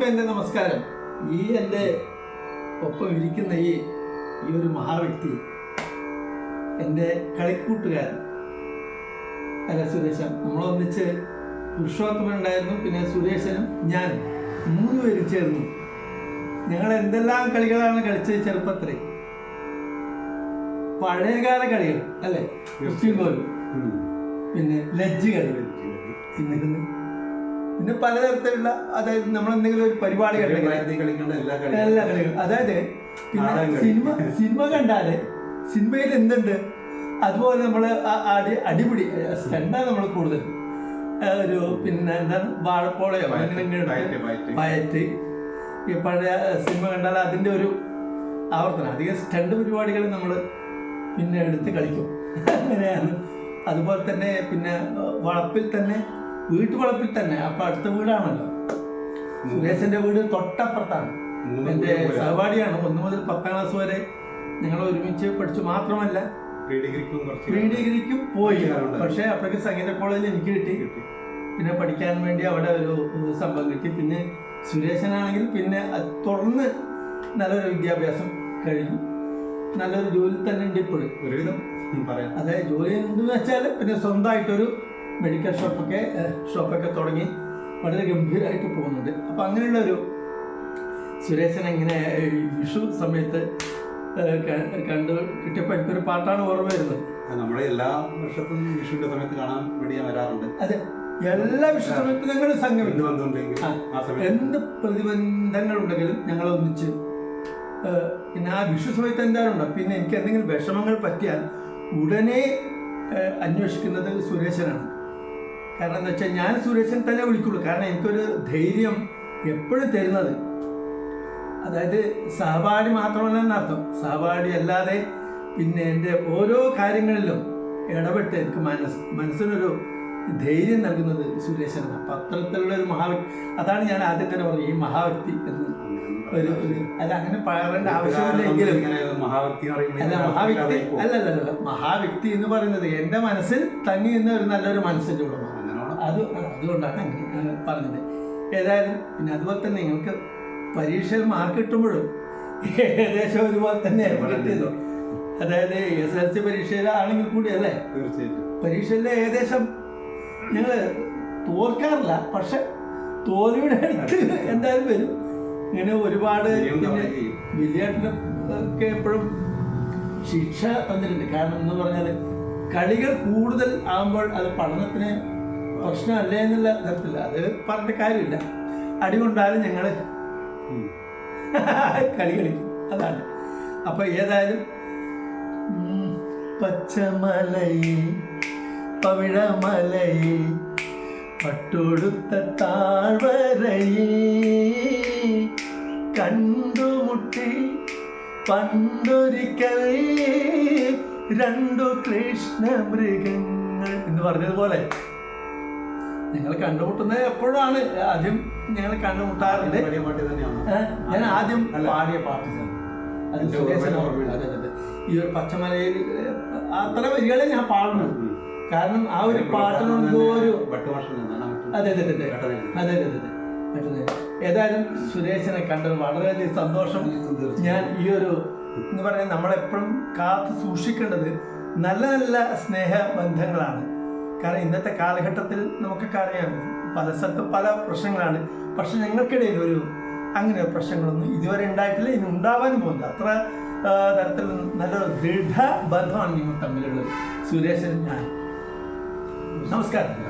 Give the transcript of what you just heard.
എല്ലാവർക്കും എന്റെ നമസ്കാരം. ഈ എന്റെ ഒപ്പം ഇരിക്കുന്ന ഈ ഈ ഒരു മഹാവ്യക്തി എന്റെ കളിക്കൂട്ടുകാരൻ അല്ല സുരേഷൻ നമ്മളൊന്നിച്ച് പുരുഷോത്തമൻ ഉണ്ടായിരുന്നു പിന്നെ സുരേഷനും ഞാൻ മൂന്ന് പേരും ചേർന്നു. ഞങ്ങൾ എന്തെല്ലാം കളികളാണ് കളിച്ചത് ചെറുപ്പത്തിൽ പഴയകാല കളികൾ അല്ലേ? ക്രിസ്ത്യൻ കോലും പിന്നെ ലജ്ജ് കളി. പിന്നെ പിന്നെ പലതരത്തിലുള്ള അതായത് നമ്മൾ എന്തെങ്കിലും ഒരു പരിപാടി കണ്ടെങ്കിൽ എല്ലാ കളികളും അതായത് പിന്നെ സിനിമ സിനിമ കണ്ടാൽ സിനിമയിൽ എന്തുണ്ട്? അതുപോലെ നമ്മൾ അടി അടിപിടി സ്റ്റണ്ടാണ് നമ്മൾ കൂടുതൽ ഒരു പിന്നെ എന്താണ്? വാഴപ്പോളയോ? അങ്ങനെ. പയറ്റ് ഈ പഴയ സിനിമ കണ്ടാൽ അതിന്റെ ഒരു ആവർത്തനം അധികം സ്റ്റണ്ട് പരിപാടികൾ നമ്മൾ പിന്നെ എടുത്ത് കളിക്കും. അങ്ങനെയാണ്. അതുപോലെ തന്നെ പിന്നെ വളപ്പിൽ തന്നെ വീട്ടുവളപ്പിൽ തന്നെ അപ്പൊ അടുത്ത വീടാണല്ലോ. സുരേഷിന്റെ വീട് തൊട്ടപ്പുറത്താണ്. എന്റെ. സഹപാഠിയാണ്. ഒന്ന് മുതൽ പത്താം ക്ലാസ് വരെ ഞങ്ങൾ ഒരുമിച്ച് പഠിച്ചു. മാത്രമല്ല പ്രീ ഡിഗ്രിക്കും പോയി. പക്ഷെ അപ്പോഴേക്ക് സംഗീത കോളേജിൽ എനിക്ക് കിട്ടി. പിന്നെ പഠിക്കാൻ വേണ്ടി അവിടെ ഒരു സംഭവം കിട്ടി. പിന്നെ സുരേഷനാണെങ്കിൽ പിന്നെ തുറന്ന് തുടർന്ന് നല്ലൊരു വിദ്യാഭ്യാസം കഴിഞ്ഞു. നല്ലൊരു ജോലി തന്നെ ഉണ്ട് ഇപ്പോഴും. അതെ ജോലി എന്ന് വെച്ചാൽ പിന്നെ സ്വന്തമായിട്ടൊരു മെഡിക്കൽ ഷോപ്പൊക്കെ ഷോപ്പൊക്കെ തുടങ്ങി വളരെ ഗംഭീരമായിട്ട് പോകുന്നുണ്ട്. അപ്പം അങ്ങനെയുള്ള ഒരു സുരേശൻ ഇങ്ങനെ ഈ വിഷു സമയത്ത് കണ്ടു കിട്ടിയപ്പോൾ എനിക്കൊരു പാട്ടാണ് ഓർമ്മ വരുന്നത്. നമ്മുടെ എല്ലാ വർഷത്തും വിഷുവിന്റെ സമയത്ത് കാണാൻ വേണ്ടി ഞാൻ വരാറുണ്ട്. അതെ എല്ലാ വിഷു സമയത്തും ഞങ്ങൾ എന്ത് പ്രതിബന്ധങ്ങൾ ഉണ്ടെങ്കിലും ഞങ്ങൾ ഒന്നിച്ച് പിന്നെ ആ വിഷു സമയത്ത് എന്തായാലും ഉണ്ടാവും. പിന്നെ എനിക്ക് എന്തെങ്കിലും വിഷമങ്ങൾ പറ്റിയാൽ ഉടനെ അന്വേഷിക്കുന്നത് സുരേശനാണ്. കാരണം എന്താ വെച്ചാൽ ഞാൻ സുരേഷൻ തന്നെ വിളിക്കുള്ളൂ. കാരണം എനിക്കൊരു ധൈര്യം എപ്പോഴും തരുന്നത്. അതായത് സഹപാഠി മാത്രമല്ല എന്നർത്ഥം. സഹപാഠി അല്ലാതെ പിന്നെ എന്റെ ഓരോ കാര്യങ്ങളിലും ഇടപെട്ട് എനിക്ക് മനസ്സ് മനസ്സിനൊരു ധൈര്യം നൽകുന്നത് സുരേഷനാണ് അപ്പം അത്തരത്തിലുള്ള ഒരു മഹാവ്യക്തി. അതാണ് ഞാൻ ആദ്യം തന്നെ പറഞ്ഞത്. ഈ മഹാവ്യക്തി എന്ന്. ഒരു അല്ല അങ്ങനെ പറയേണ്ട ആവശ്യമില്ലെങ്കിലും അല്ല മഹാവ്യക്തി അല്ല അല്ല അല്ല മഹാവ്യക്തി എന്ന് പറയുന്നത് എന്റെ മനസ്സിൽ തങ്ങി നിന്ന ഒരു നല്ലൊരു മനസ്സിന്റെ ഉടമ. അത് അതുകൊണ്ടാണ് പറഞ്ഞത്. ഏതായാലും പിന്നെ അതുപോലെ തന്നെ നിങ്ങൾക്ക് പരീക്ഷയിൽ മാർക്ക് കിട്ടുമ്പോഴും ഏകദേശം ഒരുപോലെ തന്നെ ചെയ്തു അതായത് എസ് എൽ സി പരീക്ഷയിലാണെങ്കിൽ കൂടി അല്ലേ? തീർച്ചയായിട്ടും. പരീക്ഷയിൽ ഏകദേശം ഞങ്ങൾ തോൽക്കാറില്ല പക്ഷെ തോൽവിയുടെ അടുത്ത് എന്തായാലും വരും. ഇങ്ങനെ ഒരുപാട് ഒക്കെ എപ്പോഴും ശിക്ഷ തന്നിട്ടുണ്ട്. കാരണം എന്ന് പറഞ്ഞാൽ കളികൾ കൂടുതൽ ആകുമ്പോൾ അത് പഠനത്തിന് പ്രശ്നമല്ലേ എന്നുള്ള തരത്തില്ല അത് പറഞ്ഞിട്ട് കാര്യമില്ല. അടി കൊണ്ടാലും ഞങ്ങൾ. കളി കളിക്കും. അതാണ്. അപ്പൊ ഏതായാലും പച്ചമലൈ പച്ചമലയിൽ പവിഴമലയിൽ പട്ടൊടുത്ത താഴ്വരയിൽ കണ്ടുമുട്ടി പണ്ടൊരിക്കൽ രണ്ടു കൃഷ്ണ മൃഗങ്ങൾ എന്ന് പറഞ്ഞതുപോലെ ഞങ്ങൾ കണ്ടുമുട്ടുന്നത് എപ്പോഴാണ്? ആദ്യം ഞങ്ങൾ കണ്ടുമുട്ടാറുണ്ട്. ഞാൻ ആദ്യം. പാടിയ പാട്ട് അത്. അതെ, അതെ. ഈ ഒരു പച്ചമലയിൽ അത്ര വരികളെ ഞാൻ പാടുന്നു കാരണം ആ ഒരു പാട്ട് ഒരു അതെ അതെ അതെ അതെ. കേട്ടത്. അതെ അതെ അതെ അതെ. ഏതായാലും സുരേഷിനെ കണ്ടത് വളരെയധികം സന്തോഷം. ഞാൻ ഈ ഒരു എന്ന് പറഞ്ഞാൽ നമ്മളെപ്പോഴും കാത്തു സൂക്ഷിക്കേണ്ടത് നല്ല നല്ല സ്നേഹ ബന്ധങ്ങളാണ് കാരണം ഇന്നത്തെ കാലഘട്ടത്തിൽ നമുക്കൊക്കെ അറിയാം പല സ്ഥലത്തും പല പ്രശ്നങ്ങളാണ്. പക്ഷെ ഞങ്ങൾക്കിടയിൽ ഒരു അങ്ങനെ പ്രശ്നങ്ങളൊന്നും ഇതുവരെ ഉണ്ടായിട്ടില്ല. ഇനി ഉണ്ടാവാനും പോകുന്നത് അത്ര തരത്തിൽ നല്ലൊരു ദൃഢ ബന്ധമാണ് നിങ്ങൾ തമ്മിലുള്ളത്. സുരേഷൻ ഞാൻ. നമസ്കാരം.